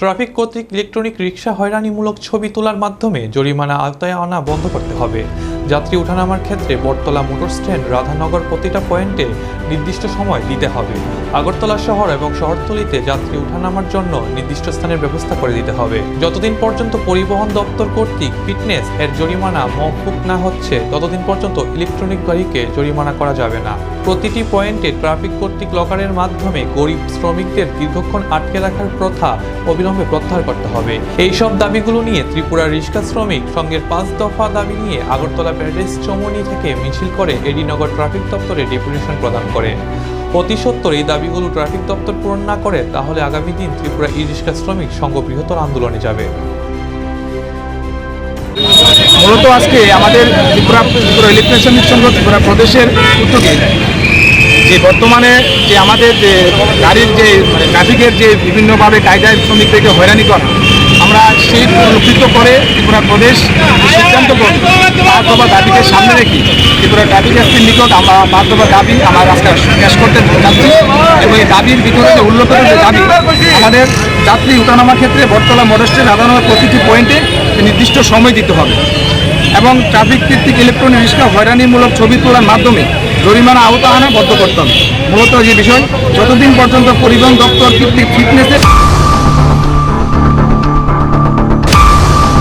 Traffic কর্তৃক electronic রিক্সা হয়রানিমূলক ছবি তোলার মাধ্যমে জরিমানা আওতায় আনা বন্ধ করতে হবে। যাত্রী ওঠানামার ক্ষেত্রে বটতলা মোটর স্ট্যান্ড, রাধানগর প্রতিটা পয়েন্টে নির্দিষ্ট সময় দিতে হবে। আগরতলা শহর এবং শহরতলিতে যাত্রী ওঠানামার জন্য নির্দিষ্ট স্থানের ব্যবস্থা করে দিতে হবে। যতদিন পর্যন্ত পরিবহন দপ্তর কর্তৃক ফিটনেস এর জরিমানা মওকুফ না হচ্ছে, ততদিন পর্যন্ত ইলেকট্রনিক গাড়িকে জরিমানা করা যাবে না। প্রতিটি পয়েন্টে ট্রাফিক কর্তৃক লকারের মাধ্যমে গরিব শ্রমিকদের দীর্ঘক্ষণ আটকে রাখার প্রথা অবিলম্বে প্রত্যাহার করতে হবে। এই সব দাবিগুলো নিয়ে ত্রিপুরা রিক্সা শ্রমিক সঙ্গের পাঁচ দফা দাবি নিয়ে আগরতলা প্যারেডাইস চৌমনি থেকে মিছিল করে এডিনগর ট্রাফিক দপ্তরে ডেপুটেশন প্রদান করে। অতি সত্তর এই দাবিগুলো ট্রাফিক দপ্তর পূরণ না করে, তাহলে আগামী দিন ত্রিপুরা ই রিক্সা শ্রমিক সংঘ বৃহত্তর আন্দোলনে যাবে। মূলত আজকে আমাদের ত্রিপুরা ত্রিপুরা ইলেকট্রিশিয়ান সংঘ ত্রিপুরা প্রদেশের উদ্যোগে যে বর্তমানে যে আমাদের যে গাড়ির যে মানে ট্রাফিকের যে বিভিন্নভাবে কায়দায় শ্রমিকদেরকে হয়রানি করা, আমরা সেই পরিলক্ষিত করে ত্রিপুরা প্রদেশ সিদ্ধান্ত পাঁচ দফা দাবিকে সামনে রেখে ত্রিপুরা ট্রাফিক এসপির নিকট আমরা দফা দাবি আমার আজকে পেশ করতে যাচ্ছি এবং এই দাবির ভিতরে যে উল্লেখিত যে দাবি, আমাদের যাত্রী উঠানামার ক্ষেত্রে বটতলা মডেস্টের সাধারণত প্রতিটি পয়েন্টে নির্দিষ্ট সময় দিতে হবে এবং ট্রাফিক ভিত্তিক ইলেকট্রনিক রিক্সা হয়রানিমূলক ছবি তোলার মাধ্যমে জরিমানা আওতা আনা বদ্ধ করতাম মূলত যে বিষয় যতদিন পর্যন্ত পরিবহন দপ্তর ফিটনেসের